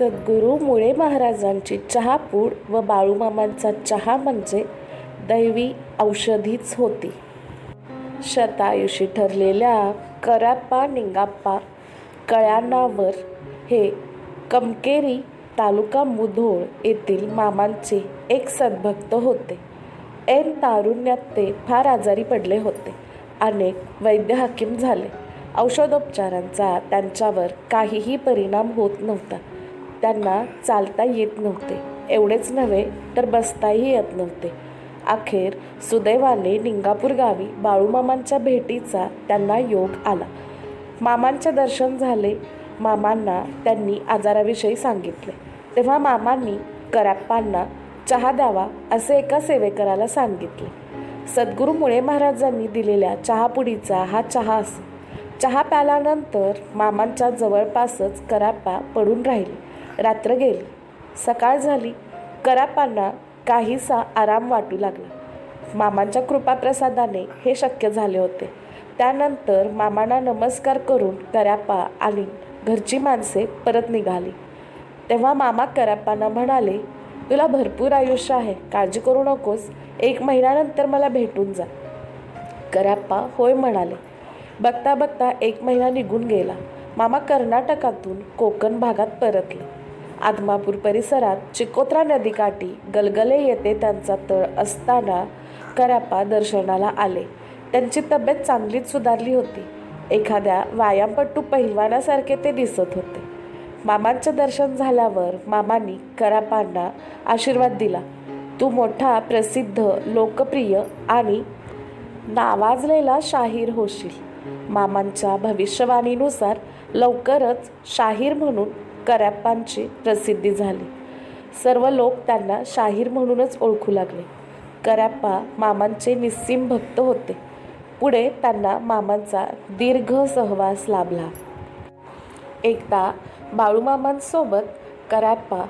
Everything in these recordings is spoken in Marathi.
सद्गुरू मुळे महाराजांची चहापूड व बाळूमामांचा चहा म्हणजे दैवी औषधीच होती. शतायुषी ठरलेल्या कराप्पा निंगाप्पा कळ्यानावर हे कमकेरी तालुका मुधोळ येथील मामांचे एक सद्भक्त होते. ऐन तारुण्यात ते फार आजारी पडले होते. अनेक वैद्य हाकीम झाले. औषधोपचारांचा त्यांच्यावर काहीही परिणाम होत नव्हता. त्यांना चालता येत नव्हते. एवढेच नव्हे तर बसताही येत नव्हते. अखेर सुदैवाने निंगापूर गावी बाळूमामांच्या भेटीचा त्यांना योग आला. मामांचे दर्शन झाले. मामांना त्यांनी आजाराविषयी सांगितले. तेव्हा मामांनी कराप्पांना चहा द्यावा असे एका सेवेकराला सांगितले. सद्गुरू मुळे महाराजांनी दिलेल्या चहापुडीचा हा चहा असे. चहा प्याल्यानंतर मामांच्या जवळपासच कराप्पा पडून राहिले. रात्र गेली. सकाळ झाली. कराप्पांना काहीसा आराम वाटू लागला. मामांच्या कृपाप्रसादाने हे शक्य झाले होते. त्यानंतर मामांना नमस्कार करून कराप्पा आणि घरची माणसे परत निघाली. तेव्हा मामा कराप्पांना म्हणाले तुला भरपूर आयुष्य आहे. काळजी करू नकोस. एक महिन्यानंतर मला भेटून जा. कराप्पा होय म्हणाले. बघता बघता एक महिना निघून गेला. मामा कर्नाटकातून कोकण भागात परतले. आदमापूर परिसरात चिकोत्रा नदीकाठी गलगले येथे त्यांचा तळ असताना कराप्पा दर्शनाला आले. त्यांची तब्येत चांगलीच सुधारली होती. एखाद्या व्यायामपट्टू पहिलवानासारखे ते दिसत होते. मामांचे दर्शन झाल्यावर मामांनी करापांना आशीर्वाद दिला. तू मोठा प्रसिद्ध लोकप्रिय आणि नावाजलेला शाहीर होशील. मामांच्या भविष्यवाणीनुसार लवकरच शाहीर म्हणून कराप्पांची प्रसिद्धी झाली. सर्व लोक त्यांना शाहीर म्हणूनच ओळखू लागले. कराप्पा मामांचे निस्सीम भक्त होते. पुढे त्यांना मामांचा दीर्घ सहवास लाभला. एकदा बाळूमामांसोबत कराप्पा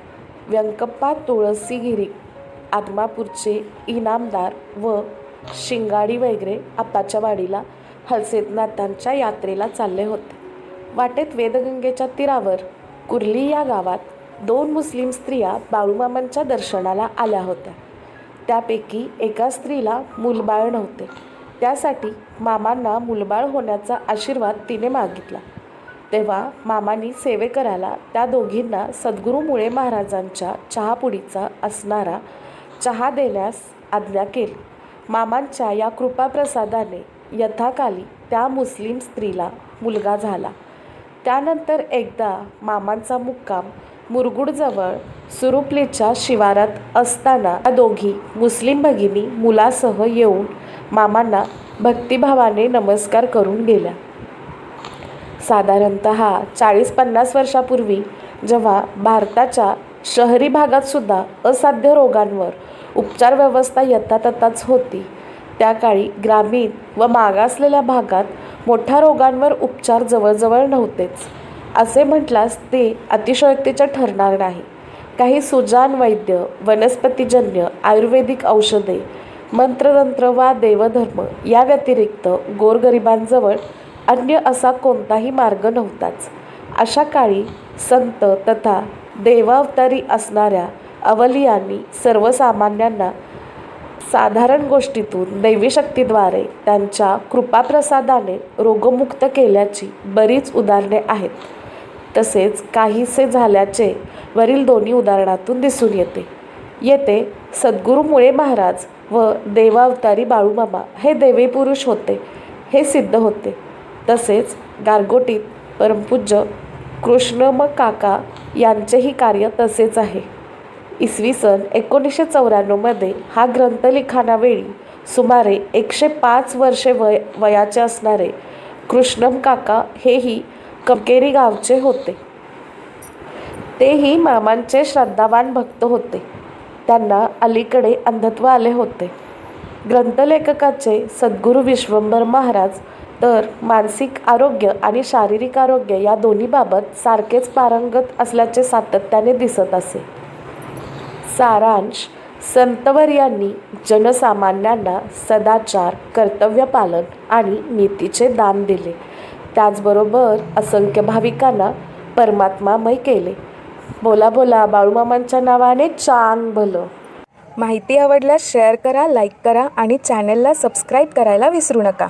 व्यंकप्पा तुळसीगिरी आदमापूरचे इनामदार व शिंगाडी वगैरे आप्पाच्या वाडीला हलसेतनाथांच्या यात्रेला चालले होते. वाटेत वेदगंगेच्या तीरावर कुर्ली या गावात दोन मुस्लिम स्त्रिया बाळूमामांच्या दर्शनाला आल्या होत्या. त्यापैकी एका स्त्रीला मूलबाळ नव्हते. त्यासाठी मामांना मूलबाळ होण्याचा आशीर्वाद तिने मागितला. तेव्हा मामांनी सेवेकराला त्या दोघींना सद्गुरू मुळे महाराजांच्या चहापुडीचा असणारा चहा देण्यास आज्ञा केली. मामांच्या या कृपाप्रसादाने यथाकाली त्या मुस्लिम स्त्रीला मुलगा झाला. त्यानंतर एकदा मामांचा मुक्काम मुरगुडजवळ सुरुपलीच्या शिवारात असताना त्या दोघी मुस्लिम भगिनी मुलासह येऊन मामांना भक्तिभावाने नमस्कार करून गेल्या. साधारणत चाळीस पन्नास वर्षापूर्वी जेव्हा भारताच्या शहरी भागात सुद्धा असाध्य रोगांवर उपचार व्यवस्था यथातथाच होती त्या काळी ग्रामीण व मागासलेल्या भागात मोठ्या रोगांवर उपचार जवळजवळ नव्हतेच. असे म्हटल्यास ते अतिशयोक्तीचे ठरणार नाही. काही सुजान वैद्य वनस्पतीजन्य आयुर्वेदिक औषधे मंत्रतंत्र वा देवधर्म या व्यतिरिक्त गोरगरिबांजवळ अन्य असा कोणताही मार्ग नव्हताच. अशा काळी संत तथा देवावतारी असणाऱ्या अवलियांनी सर्वसामान्यांना साधारण गोष्टीतून दैवी शक्तीद्वारे त्यांच्या कृपाप्रसादाने रोगमुक्त केल्याची बरीच उदाहरणे आहेत. तसेच काहीसे झाल्याचे वरील दोन्ही उदाहरणातून दिसून येते. येथे सद्गुरू मुळे महाराज व देवावतारी बाळूमामा हे देवी पुरुष होते हे सिद्ध होते. तसेच गारगोटीत परमपूज्य कृष्णम काका यांचेही कार्य तसेच आहे. इसवी सन एकोणीसशे चौऱ्याण्णवमध्ये हा ग्रंथ लिखाणावेळी सुमारे एकशे पाच वर्षे वय वयाचे असणारे कृष्णम काका हेही कमकेरी गावचे होते. तेही मामांचे श्रद्धावान भक्त होते. त्यांना अलीकडे अंधत्व आले होते. ग्रंथलेखकाचे सद्गुरू विश्वंभर महाराज तर मानसिक आरोग्य आणि शारीरिक आरोग्य या दोन्हीबाबत सारखेच पारंगत असल्याचे सातत्याने दिसत असे. सारांश संतवर यांनी जनसामान्यांना सदाचार कर्तव्यपालन आणि नीतीचे दान दिले. त्याचबरोबर असंख्य भाविकांना परमात्मामय केले. बोला बोला बाळूमामांच्या नावाने चांग भलं. माहिती आवडल्यास शेअर करा लाईक करा आणि चॅनेलला सबस्क्राईब करायला विसरू नका.